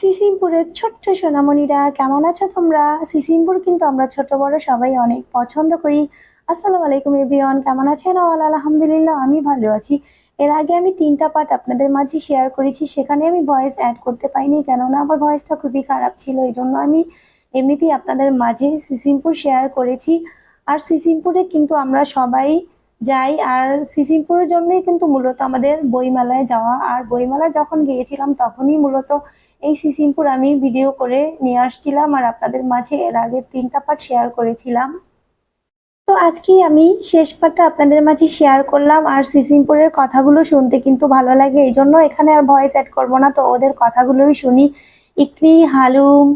সিসিমপুরের ছোট্ট সোনামণিরা, কেমন আছো তোমরা? সিসিমপুর কিন্তু আমরা ছোট বড় সবাই অনেক পছন্দ করি। আসসালামু আলাইকুম এভরিওয়ান, কেমন আছেন? অল আলহামদুলিল্লাহ, আমি ভালো আছি। এর আগে আমি তিনটা পার্ট আপনাদের মাঝে শেয়ার করেছি, সেখানে আমি ভয়েস অ্যাড করতে পাইনি, কেননা আমার ভয়েসটা খুবই খারাপ ছিল এই জন্য আমি এমনিতেই আপনাদের মাঝে সিসিমপুর শেয়ার করেছি। আর সিসিমপুরে কিন্তু আমরা সবাই যাই, আর সিসিমপুরের জন্যই কিন্তু মূলত আমাদের বইমেলায় যাওয়া। আর বইমেলায় যখন গিয়েছিলাম, তখনই মূলত এই সিসিমপুর আমি ভিডিও করে নিয়ে আসছিলাম আর আপনাদের মাঝে এর আগের তিনটা পার্ট শেয়ার করেছিলাম। তো আজকে আমি শেষ পার্টটা আপনাদের মাঝে শেয়ার করলাম। আর সিসিমপুরের কথাগুলো শুনতে কিন্তু ভালো লাগে। এই জন্য এখানে আর ভয়েস অ্যাড করব না, তো ওদের কথাগুলোই শুনি। ইকরি, হালুম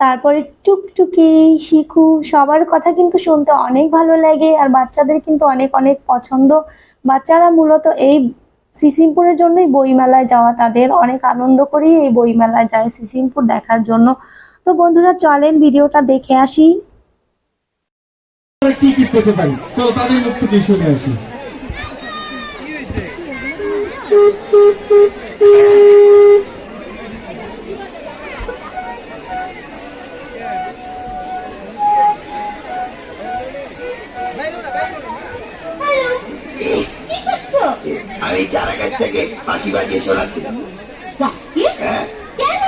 তারপরে টুকটুকি শিখু সবার কথা কিন্তু শুনতে অনেক ভালো লাগে আর বাচ্চাদের কিন্তু অনেক অনেক পছন্দ। বাচ্চারা মূলত এই সিসিমপুরের জন্যই বইমেলায় যাওয়া তাদের। অনেক আনন্দ করেই এই বইমেলায় যায় সিসিমপুর দেখার জন্য। তো বন্ধুরা চলেন ভিডিওটা দেখে আসি। কি কি পেতে পারি? চলো তাদের মুখ থেকে শুনে আসি। আমি চারা গাছ থেকে ফাঁসি বাজিয়ে চলাচ্ছিলাম হ্যাঁ। কেন?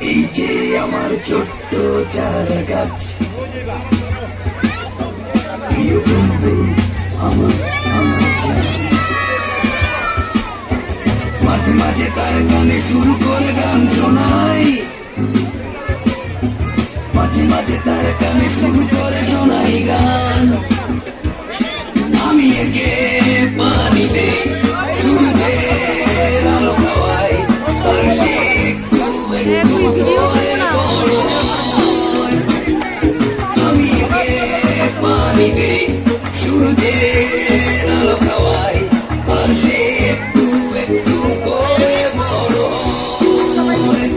এই যে আমার ছোট্ট চারা গাছ। প্রিয় বন্ধু আমার আমার মাঝে মাঝে তার গানে শুরু করে গান শোনাই। মাঝে মাঝে তার গানে শুরু করে দেই সূর্যের আলো খাওয়াই আর সে একটু একটু করে বড় আমার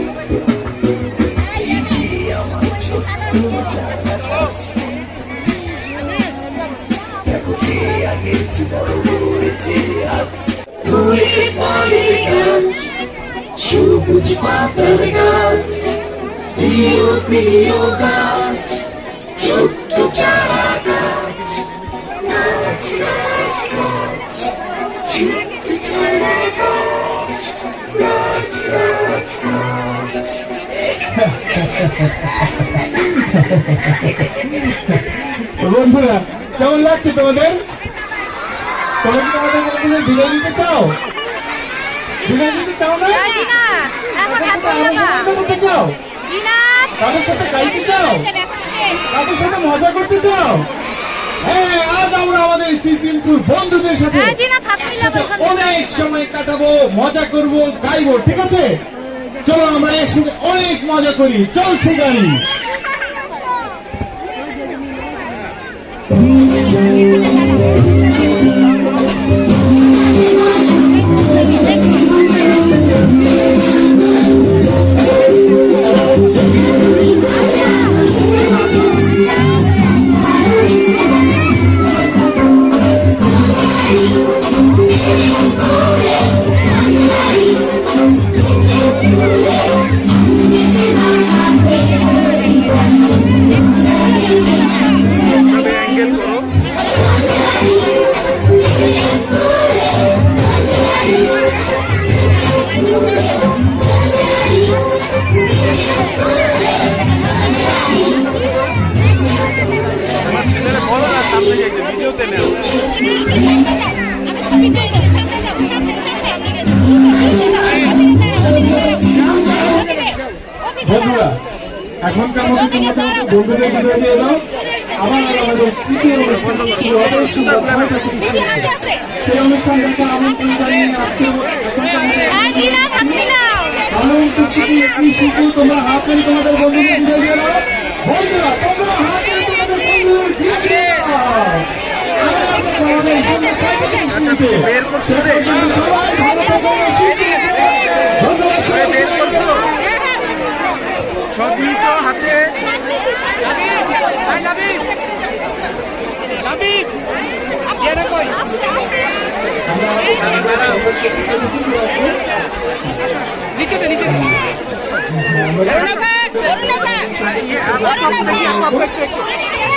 দেখো সে আগে বড় করেছে, আজ সবুজ পাতার গাছ, প্রিয় প্রিয় গাছ, ছোট্ট চারা বন্ধুরা কেমন লাগছে তোমাদের? তোমরা কি বিদায় চাও? বিদায় চাও না? করতে চাও? তাদের সাথে গাইতে চাও? তাদের সাথে মজা করতে চাও? হ্যাঁ আজ আমরা আমাদের সিসিমপুর বন্ধুদের সাথে হ্যাঁ। অনেক সময় কাটাবো মজা করব গাইবো ঠিক আছে? চলো আমরা একসাথে অনেক মজা করি। চলছে গাড়ি। বন্ধুরা এখনকার মতো তোমাদের বন্ধুদের বিদায় দিয়ে দাও আবার আমাদের তৃতীয় অনুষ্ঠান শুরু হবে। সেই অনুষ্ঠান দেখে আমন্ত্রণ জানিয়ে আজকে হ্যাঁ তোমরা হাত করে তোমাদের বন্ধুদের বিদায় দিয়ে দাও বন্ধুরা তোমরা হাত করে তোমাদের বন্ধুদের বিদায় দিয়ে দাও আমাদের সঙ্গে ছয়টা থেকে শুরু হবে। শেষ পর্যন্ত সবাই ভালো থাকো ধন্যবাদ সবাইকে। সব নিয়েছো হাতে নিচে নিচে অরুণা আপনার অরুণা থেকে, অরুণা থেকে।